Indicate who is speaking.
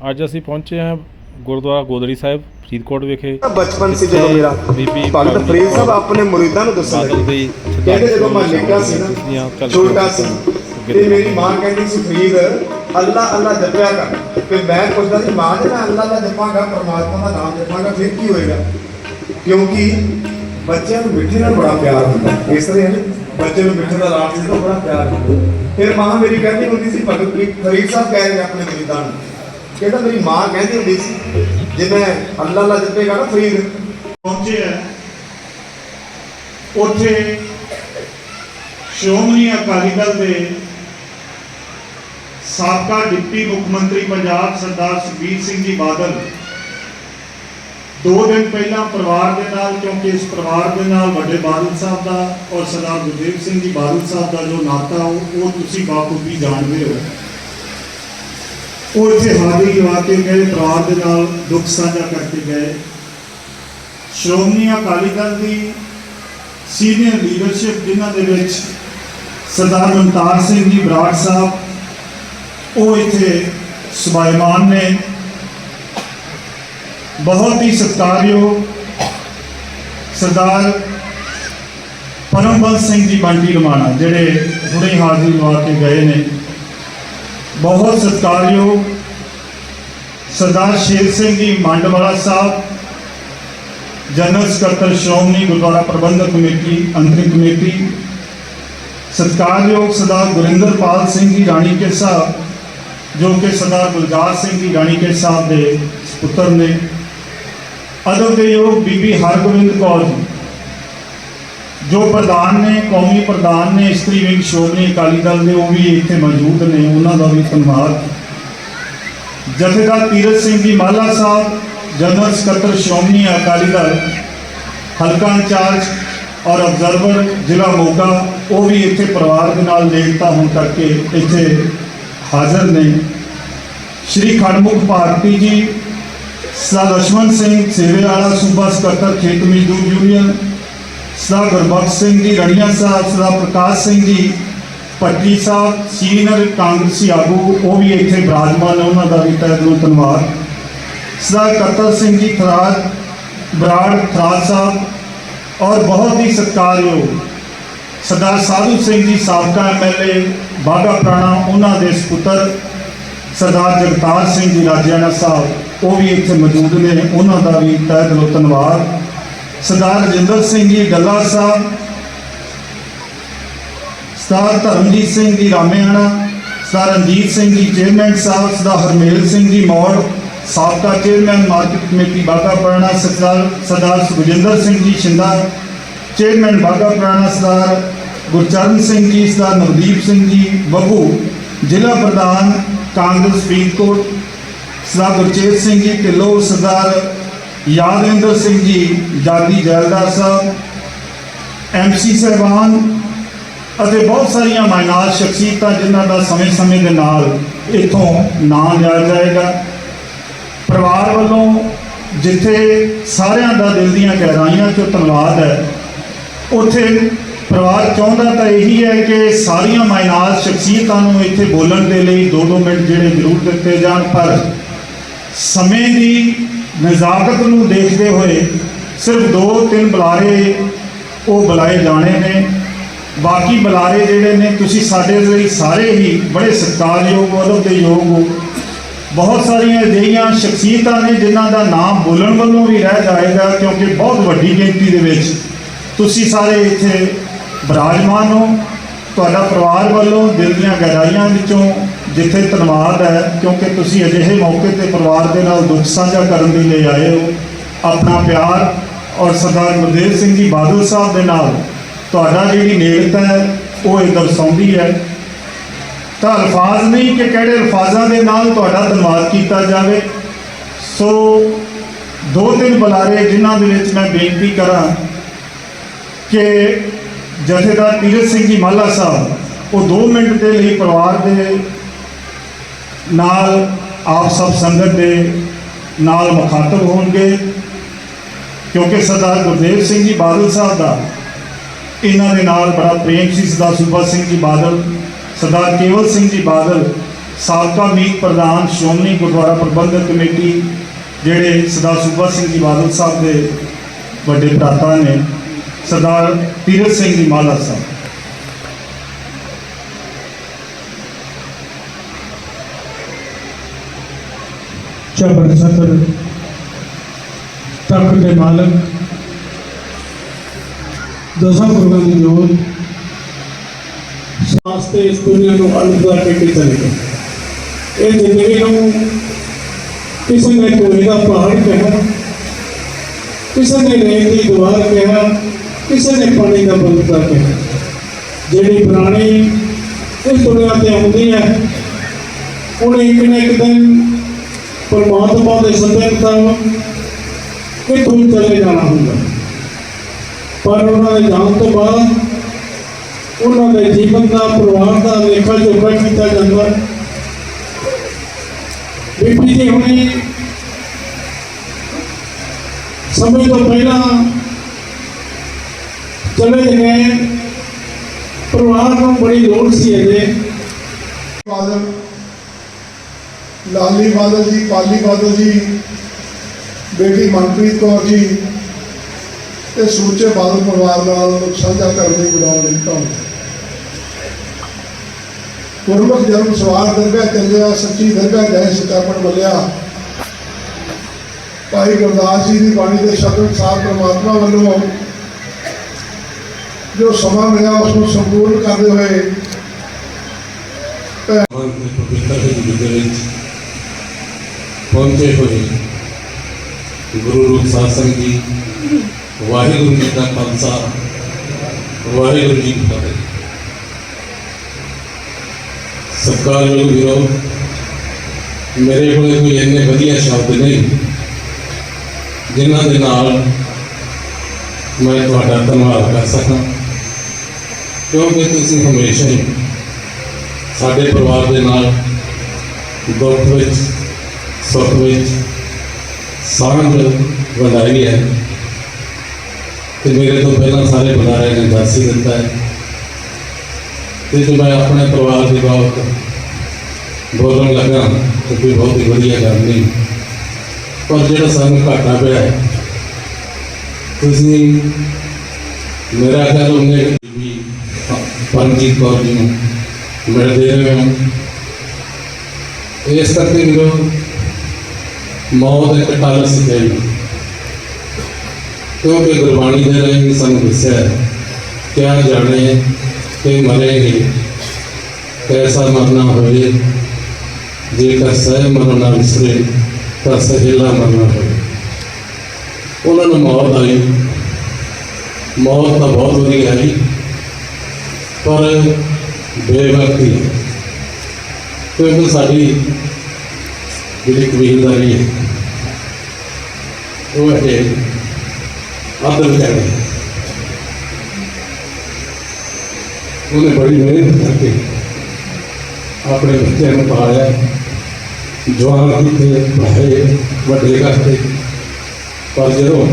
Speaker 1: ਅੱਜ ਅਸੀਂ ਪਹੁੰਚੇ ਹਾਂ ਗੁਰਦੁਆਰਾ ਗੋਦੜੀ ਸਾਹਿਬ ਫਰੀਦਕੋਟ ਵਿਖੇ।
Speaker 2: ਬਚਪਨ ਸੀ ਜਦੋਂ ਮੇਰਾ
Speaker 1: ਬੀਬੀ
Speaker 2: ਭਗਤ ਫਰੀਦ ਸਾਹਿਬ ਆਪਣੇ ਮੁਰੀਦਾਂ ਨੂੰ ਦੱਸਣ ਲੱਗੇ
Speaker 1: ਦੀ
Speaker 2: ਕਹਿੰਦੇ ਜਦੋਂ ਮੈਂ ਨਿੱਕਾ ਸੀ ਨਾ ਛੋਟਾ ਸੀ। ਤੇ ਮੇਰੀ ਮਾਂ ਕਹਿੰਦੀ ਸੀ ਫਰੀਦ ਅੱਲਾ ਅੱਲਾ ਜਪਿਆ ਕਰ। ਤੇ ਮੈਂ ਪੁੱਛਦਾ ਸੀ ਮਾਂ ਜੇ ਮੈਂ ਅੱਲਾ ਅੱਲਾ ਜਪਾਂਗਾ ਪਰਮਾਤਮਾ ਦਾ ਨਾਮ ਜਪਾਂਗਾ ਫਿਰ ਕੀ ਹੋਏਗਾ? ਕਿਉਂਕਿ ਬੱਚਿਆਂ ਨੂੰ ਮਿੱਠੇ ਨਾਲ ਬੜਾ ਪਿਆਰ ਹੁੰਦਾ। ਇਸ ਤਰ੍ਹਾਂ ਬੱਚੇ ਨੂੰ ਮਿੱਠੇ ਦਾ ਲਾਭ ਜਿਹਦਾ ਬੜਾ ਪਿਆਰ ਹੁੰਦਾ। ਫਿਰ ਮਾਂ ਮੇਰੀ ਕਹਿੰਦੀ ਹੁੰਦੀ ਸੀ ਭਗਤ ਫਰੀਦ ਫਰੀਦ ਸਾਹਿਬ ਕਹਿ ਰਹੇ ਆਪਣੇ ਮੁਰੀਦਾਂ ਨੂੰ। ਕਹਿੰਦਾ ਮੇਰੀ ਮਾਂ ਕਹਿੰਦੀ ਹੁੰਦੀ ਸੀ, ਜੇ ਮੈਂ ਅੱਲਾ ਅੱਲਾ ਜਪੇਗਾ ਨਾ ਫਰੀਦ।
Speaker 3: ਪਹੁੰਚੇ ਹੈ ਉੱਥੇ ਸ਼੍ਰੋਮਣੀ ਅਕਾਲੀ ਦਲ ਦੇ ਸਾਬਕਾ ਡਿਪਟੀ ਮੁੱਖ ਮੰਤਰੀ ਪੰਜਾਬ ਸਰਦਾਰ ਸੁਖਬੀਰ ਸਿੰਘ ਜੀ ਬਾਦਲ ਦੋ ਦਿਨ ਪਹਿਲਾਂ ਪਰਿਵਾਰ ਦੇ ਨਾਲ, ਕਿਉਂਕਿ ਇਸ ਪਰਿਵਾਰ ਦੇ ਨਾਲ ਵੱਡੇ ਬਾਦਲ ਸਾਹਿਬ ਦਾ ਔਰ ਸਰਦਾਰ ਗੁਰਦੇਵ ਸਿੰਘ ਜੀ ਬਾਦਲ ਸਾਹਿਬ ਦਾ ਜੋ ਨਾਤਾ ਉਹ ਉਹ ਤੁਸੀਂ ਬਾਖੂਬੀ ਜਾਣਦੇ ਹੋ। ਉਹ ਇੱਥੇ ਹਾਜ਼ਰੀ ਲਵਾ ਕੇ ਗਏ, ਪਰਿਵਾਰ ਦੇ ਨਾਲ ਦੁੱਖ ਸਾਂਝਾ ਕਰਕੇ ਗਏ। ਸ਼੍ਰੋਮਣੀ ਅਕਾਲੀ ਦਲ ਦੀ ਸੀਨੀਅਰ ਲੀਡਰਸ਼ਿਪ ਜਿਨ੍ਹਾਂ ਦੇ ਵਿੱਚ ਸਰਦਾਰ ਮਨਤਾਰ ਸਿੰਘ ਜੀ ਬਰਾੜ ਸਾਹਿਬ, ਉਹ ਇੱਥੇ ਸਮਾਇਮਾਨ ਨੇ। ਬਹੁਤ ਹੀ ਸਤਿਕਾਰਯੋਗ ਸਰਦਾਰ ਪਰਮਬੰਸ ਸਿੰਘ ਜੀ ਬੰਟੀ ਰਮਾਣਾ, ਜਿਹੜੇ ਹੁਣੇ ਹਾਜ਼ਰੀ ਲਵਾ ਕੇ ਗਏ ਨੇ। ਬਹੁਤ ਸਤਿਕਾਰਯੋਗ ਸਰਦਾਰ ਸ਼ੇਰ ਸਿੰਘ ਜੀ ਮੰਡਵਾਲਾ ਸਾਹਿਬ, ਜਨਰਲ ਸਕੱਤਰ Shiromani Gurdwara Prabandhak committee, interim committee, ਸਤਿਕਾਰਯੋਗ ਸਰਦਾਰ ਗੁਰਿੰਦਰਪਾਲ ਸਿੰਘ ਜੀ ਰਾਣੀਕੇ ਸਾਹਿਬ, ਜੋ ਕਿ ਸਰਦਾਰ ਗੁਲਜ਼ਾਰ ਸਿੰਘ ਜੀ ਰਾਣੀਕੇ ਸਾਹਿਬ ਦੇ ਪੁੱਤਰ ਨੇ ਅਦਬ ਦੇ ਯੋਗ ਬੀਬੀ ਹਰਗੋਬਿੰਦ ਕੌਰ ਜੀ ਜੋ ਪ੍ਰਧਾਨ ਨੇ, ਕੌਮੀ ਪ੍ਰਧਾਨ ਨੇ, ਇਸਤਰੀ ਵਿੰਗ ਸ਼੍ਰੋਮਣੀ ਅਕਾਲੀ ਦਲ ਦੇ, ਉਹ ਵੀ ਇੱਥੇ ਮੌਜੂਦ ਨੇ, ਉਹਨਾਂ ਦਾ ਵੀ ਧੰਨਵਾਦ। ਜਥੇਦਾਰ ਤੀਰਥ ਸਿੰਘ ਜੀ ਮਾਲਾ ਸਾਹਿਬ, ਜਨਰਲ ਸਕੱਤਰ ਸ਼੍ਰੋਮਣੀ ਅਕਾਲੀ ਦਲ, ਹਲਕਾ ਇੰਚਾਰਜ ਔਰ ਅਬਜ਼ਰਵਰ ਜ਼ਿਲ੍ਹਾ ਮੋਗਾ, ਉਹ ਵੀ ਇੱਥੇ ਪਰਿਵਾਰ ਦੇ ਨਾਲ ਨੇੜਤਾ ਹੋਣ ਕਰਕੇ ਇੱਥੇ ਹਾਜ਼ਰ ਨੇ। ਸ਼੍ਰੀ ਖੜਮੁਖ ਭਾਰਤੀ ਜੀ ਸਰਦਾਰ ਲਛਮਣ ਸਿੰਘ ਸੇਵੇ ਵਾਲਾ ਸੂਬਾ ਸਕੱਤਰ ਖੇਤ ਮਜ਼ਦੂਰ ਯੂਨੀਅਨ ਸਰਦਾਰ ਗੁਰਬਖਸ਼ ਸਿੰਘ ਜੀ ਰਣੀਆ ਸਾਹਿਬ ਸਰਦਾਰ ਪ੍ਰਕਾਸ਼ ਸਿੰਘ ਜੀ ਪੱਟੀ ਸਾਹਿਬ, ਸੀਨੀਅਰ ਕਾਂਗਰਸੀ ਆਗੂ, ਉਹ ਵੀ ਇੱਥੇ ਬਿਰਾਜਮਾਨ ਉਹਨਾਂ ਦਾ ਵੀ ਤਹਿ ਦਿਲੋਂ ਧੰਨਵਾਦ। ਸਰਦਾਰ ਕਰਤਲ ਸਿੰਘ ਜੀ ਥਰਾਦ ਬਰਾੜ ਥਰਾਦ ਸਾਹਿਬ, ਔਰ ਬਹੁਤ ਹੀ ਸਤਿਕਾਰਯੋਗ ਸਰਦਾਰ ਸਾਧੂ ਸਿੰਘ ਜੀ, ਸਾਬਕਾ ਐਮਐਲਏ ਬਾਗਾ ਪ੍ਰਾਣਾ, ਉਹਨਾਂ ਦੇ ਸੁਪੁੱਤਰ ਸਰਦਾਰ ਜਗਤਾਰ ਸਿੰਘ ਜੀ, ਰਾਜਿਆਣਾ ਸਾਹਿਬ, ਉਹ ਵੀ ਇੱਥੇ ਮੌਜੂਦ ਨੇ, ਉਹਨਾਂ ਦਾ ਵੀ ਤਹਿ ਦਿਲੋਂ ਧੰਨਵਾਦ। ਸਰਦਾਰ ਰਜਿੰਦਰ ਸਿੰਘ ਜੀ ਗੱਲਾ ਸਾਹਿਬ, ਸਰਦਾਰ ਧਰਮਜੀਤ ਸਿੰਘ ਜੀ ਰਾਮੇਆਣਾ, ਸਰਦਾਰ ਰਣਜੀਤ ਸਿੰਘ ਜੀ ਚੇਅਰਮੈਨ ਸਾਹਿਬ, ਸਰਦਾਰ ਹਰਮੇਲ ਸਿੰਘ ਜੀ ਮੌੜ, ਸਾਬਕਾ ਚੇਅਰਮੈਨ ਮਾਰਕੀਟ ਕਮੇਟੀ ਬਾਗਾ ਪੁਰਾਣਾ, ਸਰਦਾਰ ਸਰਦਾਰ ਸੁਖਜਿੰਦਰ ਸਿੰਘ ਜੀ ਸ਼ਿੰਦਾ, ਚੇਅਰਮੈਨ ਬਾਗਾ ਪੁਰਾਣਾ, ਸਰਦਾਰ ਗੁਰਚਰਨ ਸਿੰਘ ਜੀ, ਸਰਦਾਰ ਨਵਦੀਪ ਸਿੰਘ ਜੀ ਬੱਬੂ, ਜ਼ਿਲ੍ਹਾ ਪ੍ਰਧਾਨ ਕਾਂਗਰਸ ਫਰੀਦਕੋਟ, ਸਰਦਾਰ ਗੁਰਚੇਤ ਸਿੰਘ ਜੀ ਢਿੱਲੋਂ, ਸਰਦਾਰ ਯਾਦਵਿੰਦਰ ਸਿੰਘ ਜੀ ਜਾਗੀ ਜੈਲਦਾਰ ਸਾਹਿਬ ਐਮਸੀ ਸਹਿਬਾਨ ਅਤੇ ਬਹੁਤ ਸਾਰੀਆਂ ਮਾਇਨਾਤ ਸ਼ਖਸੀਅਤਾਂ ਜਿਨ੍ਹਾਂ ਦਾ ਸਮੇਂ-ਸਮੇਂ ਦੇ ਨਾਲ ਇਥੋਂ ਨਾਂ ਲਿਆ ਜਾਏਗਾ। ਪਰਿਵਾਰ ਵੱਲੋਂ ਜਿੱਥੇ ਸਾਰਿਆਂ ਦਾ ਦਿਲ ਦੀਆਂ ਗਹਿਰਾਈਆਂ 'ਚੋਂ ਧੰਨਵਾਦ ਹੈ, ਉੱਥੇ ਪਰਿਵਾਰ ਚਾਹੁੰਦਾ ਤਾਂ ਇਹੀ ਹੈ ਕਿ ਸਾਰੀਆਂ ਮਾਇਨਾਤ ਸ਼ਖਸੀਅਤਾਂ ਨੂੰ ਇੱਥੇ ਬੋਲਣ ਦੇ ਲਈ 2-2 ਮਿੰਟ ਜਿਹੜੇ ਜ਼ਰੂਰ ਦਿੱਤੇ ਜਾਣ, ਪਰ ਸਮੇਂ ਦੀ ਨਜ਼ਾਕਤ ਨੂੰ ਦੇਖਦੇ ਹੋਏ ਸਿਰਫ 2-3 ਬੁਲਾਰੇ ਉਹ ਬੁਲਾਏ ਜਾਣੇ ਨੇ। ਬਾਕੀ ਬੁਲਾਰੇ ਜਿਹੜੇ ਨੇ, ਤੁਸੀਂ ਸਾਡੇ ਲਈ ਸਾਰੇ ਹੀ ਬੜੇ ਸਤਿਕਾਰਯੋਗ ਅਦਬ ਦੇ ਯੋਗ ਹੋ। ਬਹੁਤ ਸਾਰੀਆਂ ਅਜਿਹੀਆਂ ਸ਼ਖਸੀਅਤਾਂ ਨੇ ਜਿਨ੍ਹਾਂ ਦਾ ਨਾਮ ਬੋਲਣ ਵੱਲੋਂ ਵੀ ਰਹਿ ਜਾਏਗਾ, ਕਿਉਂਕਿ ਬਹੁਤ ਵੱਡੀ ਗਿਣਤੀ ਦੇ ਵਿੱਚ ਤੁਸੀਂ ਸਾਰੇ ਇੱਥੇ ਬਿਰਾਜਮਾਨ ਹੋ। ਤੁਹਾਡਾ ਪਰਿਵਾਰ ਵੱਲੋਂ ਦਿਲ ਦੀਆਂ ਗਹਿਰਾਈਆਂ ਵਿੱਚੋਂ ਜਿੱਥੇ ਧੰਨਵਾਦ ਹੈ, ਕਿਉਂਕਿ ਤੁਸੀਂ ਅਜਿਹੇ ਮੌਕੇ ਤੇ ਪਰਿਵਾਰ ਦੇ ਨਾਲ ਦੁੱਖ ਸਾਂਝਾ ਕਰਨ ਦੇ ਲਈ ਆਏ ਹੋ। ਆਪਣਾ ਪਿਆਰ ਔਰ ਸਰਦਾਰ ਗੁਰਦੇਵ ਸਿੰਘ ਜੀ ਬਾਦਲ ਸਾਹਿਬ ਦੇ ਨਾਲ ਤੁਹਾਡਾ ਜਿਹੜੀ ਨੇੜਤਾ ਹੈ, ਉਹ ਇਹ ਦਰਸਾਉਂਦੀ ਹੈ। ਤਾਂ ਅਲਫਾਜ਼ ਨਹੀਂ ਕਿ ਕਿਹੜੇ ਅਲਫਾਜ਼ਾਂ ਦੇ ਨਾਲ ਤੁਹਾਡਾ ਧੰਨਵਾਦ ਕੀਤਾ ਜਾਵੇ। ਸੋ ਦੋ ਤਿੰਨ ਬੁਲਾਰੇ ਜਿਨ੍ਹਾਂ ਦੇ ਵਿੱਚ ਮੈਂ ਬੇਨਤੀ ਕਰਾਂ ਕਿ ਜਥੇਦਾਰ ਤੀਰਥ ਸਿੰਘ ਜੀ ਮਾਲਾ ਸਾਹਿਬ, ਉਹ 2 ਮਿੰਟ ਦੇ ਲਈ ਪਰਿਵਾਰ ਦੇ ਨਾਲ ਆਪ ਸਭ ਸੰਗਤ ਦੇ ਨਾਲ ਮੁਖਾਤਬ ਹੋਣਗੇ, ਕਿਉਂਕਿ ਸਰਦਾਰ ਗੁਰਦੇਵ ਸਿੰਘ ਜੀ ਬਾਦਲ ਸਾਹਿਬ ਦਾ, ਇਹਨਾਂ ਦੇ ਨਾਲ ਬੜਾ ਪ੍ਰੇਮ ਸੀ ਸਰਦਾਰ ਸੂਬਾ ਸਿੰਘ ਜੀ ਬਾਦਲ, ਸਰਦਾਰ ਕੇਵਲ ਸਿੰਘ ਜੀ ਬਾਦਲ, ਸਾਬਕਾ ਮੀਤ ਪ੍ਰਧਾਨ ਸ਼੍ਰੋਮਣੀ ਗੁਰਦੁਆਰਾ ਪ੍ਰਬੰਧਕ ਕਮੇਟੀ, ਜਿਹੜੇ ਸਰਦਾਰ ਸੂਬਾ ਸਿੰਘ ਜੀ ਬਾਦਲ ਸਾਹਿਬ ਦੇ ਵੱਡੇ ਭਰਾਤਾ ਨੇ, ਸਰਦਾਰ ਤੀਰਥ ਸਿੰਘ ਜੀ ਮਾਲਾ ਸਾਹਿਬ।
Speaker 4: ਚਬਰ ਸਤਰ ਤਖਤ ਦੇ ਮਾਲਕ। ਦਸਾਂ ਗੁਰੂਆਂ ਦੀ ਜੋਤ ਸਾਸਤੇ ਇਸ ਦੁਨੀਆ ਨੂੰ ਅਲਵਿਦਾ ਕਹਿ ਕੇ ਚਲੇ ਗਏ? ਇਹ ਜ਼ਿੰਦਗੀ ਨੂੰ ਕਿਸੇ ਨੇ ਕੋਲੇ ਦਾ ਪਹਾੜ ਕਿਹਾ। ਕਿਸੇ ਨੇ ਰੇਤ ਦੀ ਦੀਵਾਰ ਕਿਹਾ। ਕਿਸੇ ਨੇ ਪਾਣੀ ਦਾ ਬੰਦਾ ਕਿਹਾ। ਜਿਹੜੀ ਪੁਰਾਣੀ ਇਸ ਦੁਨੀਆ ਤੇ ਆਉਂਦੀ ਹੈ, ਉਹਨੇ ਇੱਕ ਨਾ ਇੱਕ ਦਿਨ ਪਰਮਾਤਮਾ ਦੇ ਸੱਦੇ ਮੁਤਾਬਕ ਇੱਥੋਂ ਚਲੇ ਜਾਣਾ ਹੁੰਦਾ। ਪਰ ਉਹਨਾਂ ਦੇ ਜਾਣ ਤੋਂ ਬਾਅਦ ਉਹਨਾਂ ਦੇ ਜੀਵਨ ਦਾ, ਪਰਿਵਾਰ ਦਾ, ਲੇਖਾ ਜੋਖਾ ਕੀਤਾ ਜਾਂਦਾ। ਬੀਬੀ ਜੀ ਹੁਣੇ ਸਮੇਂ ਤੋਂ ਪਹਿਲਾਂ ਚਲੇ ਗਏ। ਪਰਿਵਾਰ ਨੂੰ ਬੜੀ ਲੋੜ ਸੀ ਅਜੇ
Speaker 5: ਬਾਦਲ ਲਾਲੀ ਬਾਦਲ ਜੀ, ਪਾਲੀ ਬਾਦਲ ਜੀ, ਬੇਟੀ ਮਨਪ੍ਰੀਤ ਕੌਰ ਜੀ ਤੇ ਸੂਚੇ ਬਾਦਲ ਪਰਿਵਾਰ ਨਾਲ ਸਾਂਝਾ ਕਰਨ ਲਈ ਬੁਲਾਉਣ ਲਈ ਪਹੁੰਚੇ ਗੁਰਮੁਖ ਜਨਮ ਸਵਾਰ ਦਰਗਾਹ ਚੱਲਿਆ, ਸੱਚੀ ਦਰਗਾਹ ਗਏ ਸਚਾਪਣ ਮਲਿਆ ਭਾਈ ਗੁਰਦਾਸ ਜੀ ਦੀ ਬਾਣੀ ਦੇ ਸ਼ਬਦ ਸਾਰ ਪ੍ਰਮਾਤਮਾ ਵੱਲੋਂ ਜੋ ਸਮਾਂ ਮਿਲਿਆ ਉਸ ਨੂੰ ਸੰਪੂਰਨ ਕਰਦੇ ਹੋਏ
Speaker 6: ਪਵਿੱਤਰ ਦੇ ਵਿੱਚ ਪਹੁੰਚੇ ਹੋਏ। ਗੁਰੂ ਰੂਪ ਸਾਸਨ ਜੀ, ਵਾਹਿਗੁਰੂ ਜੀ ਦਾ ਖਾਲਸਾ, ਵਾਹਿਗੁਰੂ ਜੀ ਕੀ ਫਤਿਹ। ਸਤਿਕਾਰਯੋਗ ਵੀਰੋ, ਮੇਰੇ ਕੋਲ ਕੋਈ ਇੰਨੇ ਵਧੀਆ ਸ਼ਬਦ ਨਹੀਂ, ਜਿਨ੍ਹਾਂ ਦੇ ਨਾਲ ਮੈਂ ਤੁਹਾਡਾ ਧੰਨਵਾਦ ਕਰ ਸਕਾਂ। ਕਿਉਂਕਿ ਤੁਸੀਂ ਹਮੇਸ਼ਾ ਹੀ ਸਾਡੇ ਪਰਿਵਾਰ ਦੇ ਨਾਲ ਦੁੱਖ ਵਿੱਚ ਸੁੱਖ ਵਿੱਚ ਸਾਂਝ ਵਧਾਈ ਹੈ ਤੇ ਮੇਰੇ ਤੋਂ ਪਹਿਲਾਂ ਸਾਰੇ ਬੁਲਾਰੇ ਨੇ ਦੱਸ ਹੀ ਦਿੱਤਾ ਹੈ। ਤੇ ਜੇ ਮੈਂ ਆਪਣੇ ਪਰਿਵਾਰ ਦੀ ਬਾਤ ਬੋਲਣ ਲੱਗਾ, ਤਾਂ ਕੋਈ ਬਹੁਤ ਹੀ ਵਧੀਆ ਗੱਲ ਨਹੀਂ। ਪਰ ਜਿਹੜਾ ਸਾਨੂੰ ਘਾਟਾ ਪਿਆ ਹੈ, ਤੁਸੀਂ ਮੇਰਾ ਖਿਆਲ ਉਹਨੇ ਵੀ ਪਰਮਜੀਤ ਕੌਰ ਜੀ ਨੂੰ ਮਿਲਦੇ ਰਹੇ ਹੋ। ਇਸ ਕਰਕੇ ਵੀਰੋ ਮੌਤ ਇੱਕ ਟਲ ਸਿੱਖਿਆ ਕਿਉਂਕਿ ਗੁਰਬਾਣੀ ਦੇ ਰਾਹੀਂ ਸਾਨੂੰ ਦੱਸਿਆ ਕਿਆ ਜਾਣੇ ਕਿ ਮਰੇਗੇ ਕੈਸਾ ਮਰਨਾ ਹੋਵੇ ਜੇਕਰ ਸਹਿ ਮਰਨਾ ਵਿਸਰੇ, ਤਾਂ ਸਹਿਲਾ ਮਰਨਾ ਹੋਵੇ ਉਹਨਾਂ ਨੂੰ ਮੌਤ ਆਈ। ਮੌਤ ਤਾਂ ਬਹੁਤ ਵਧੀਆ ਆਈ ਪਰ ਬੇਵਕਤੀ। ਕਿਉਂਕਿ ਸਾਡੀ ਜਿਹੜੀ ਕਬੀਲਦਾਰੀ ਹੈ ਉਹ ਹੈ ਆਦਰ ਵਿਚਾਰੇ ਉਹਨੇ ਬੜੀ ਮਿਹਨਤ ਕਰਕੇ ਆਪਣੇ ਬੱਚਿਆਂ ਨੂੰ ਪਾਲਿਆ ਜਵਾਨ ਕੀਤੇ ਪੜ੍ਹਾਏ ਵੱਡੇ ਕਰਤੇ ਪਰ ਜਦੋਂ